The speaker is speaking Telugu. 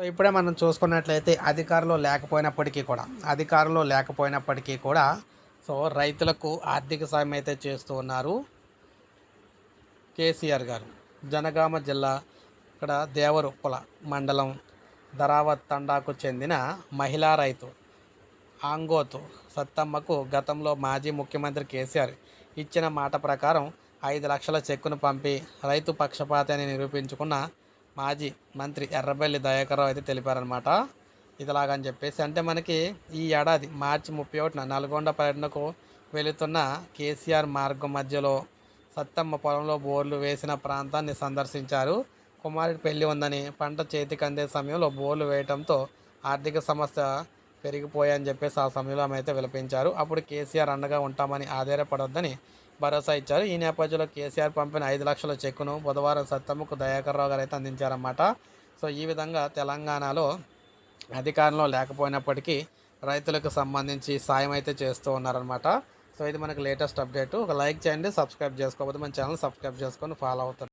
సో ఇప్పుడే మనం చూసుకున్నట్లయితే అధికారులు లేకపోయినప్పటికీ కూడా అధికారులు లేకపోయినప్పటికీ కూడా సో రైతులకు ఆర్థిక సాయం అయితే చేస్తూ ఉన్నారు కేసీఆర్ గారు. జనగామ జిల్లా ఇక్కడ దేవరుప్పల మండలం ధరావత్ తండాకు చెందిన మహిళా రైతు ఆంగోతు సత్తమ్మకు గతంలో మాజీ ముఖ్యమంత్రి కేసీఆర్ ఇచ్చిన మాట ప్రకారం ఐదు లక్షల చెక్కును పంపి రైతు పక్షపాతాన్ని నిరూపించుకున్న మాజీ మంత్రి ఎర్రబెల్లి దయాకర్రావు అయితే తెలిపారనమాట ఇదిలాగని చెప్పేసి అంటే మనకి ఈ ఏడాది మార్చి ముప్పై ఒకటిన నల్గొండ పర్యటనకు వెళుతున్న కేసీఆర్ మార్గం మధ్యలో సత్తమ్మ పొలంలో బోర్లు వేసిన ప్రాంతాన్ని సందర్శించారు. కుమారుడు పెళ్ళి ఉందని పంట చేతికి అందే సమయంలో బోర్లు వేయడంతో ఆర్థిక సమస్య పెరిగిపోయాయని చెప్పేసి ఆ సమయంలో ఆమె అయితే విలపించారు. అప్పుడు కేసీఆర్ అండగా ఉంటామని ఆధారపడొద్దని భరోసా ఇచ్చారు. ఈ నేపథ్యంలో కేసీఆర్ పంపిన ఐదు లక్షల చెక్కును బుధవారం సత్తమ్మకు దయాకర్ రావు గారు అయితే అందించారన్నమాట. సో ఈ విధంగా తెలంగాణలో అధికారంలో లేకపోయినప్పటికీ రైతులకు సంబంధించి సాయం అయితే చేస్తూ ఉన్నారనమాట సో ఇది మనకు లేటెస్ట్ అప్డేట్. ఒక లైక్ చేయండి సబ్స్క్రైబ్ చేసుకోకపోతే మన ఛానల్ సబ్స్క్రైబ్ చేసుకొని ఫాలో అవుతారు.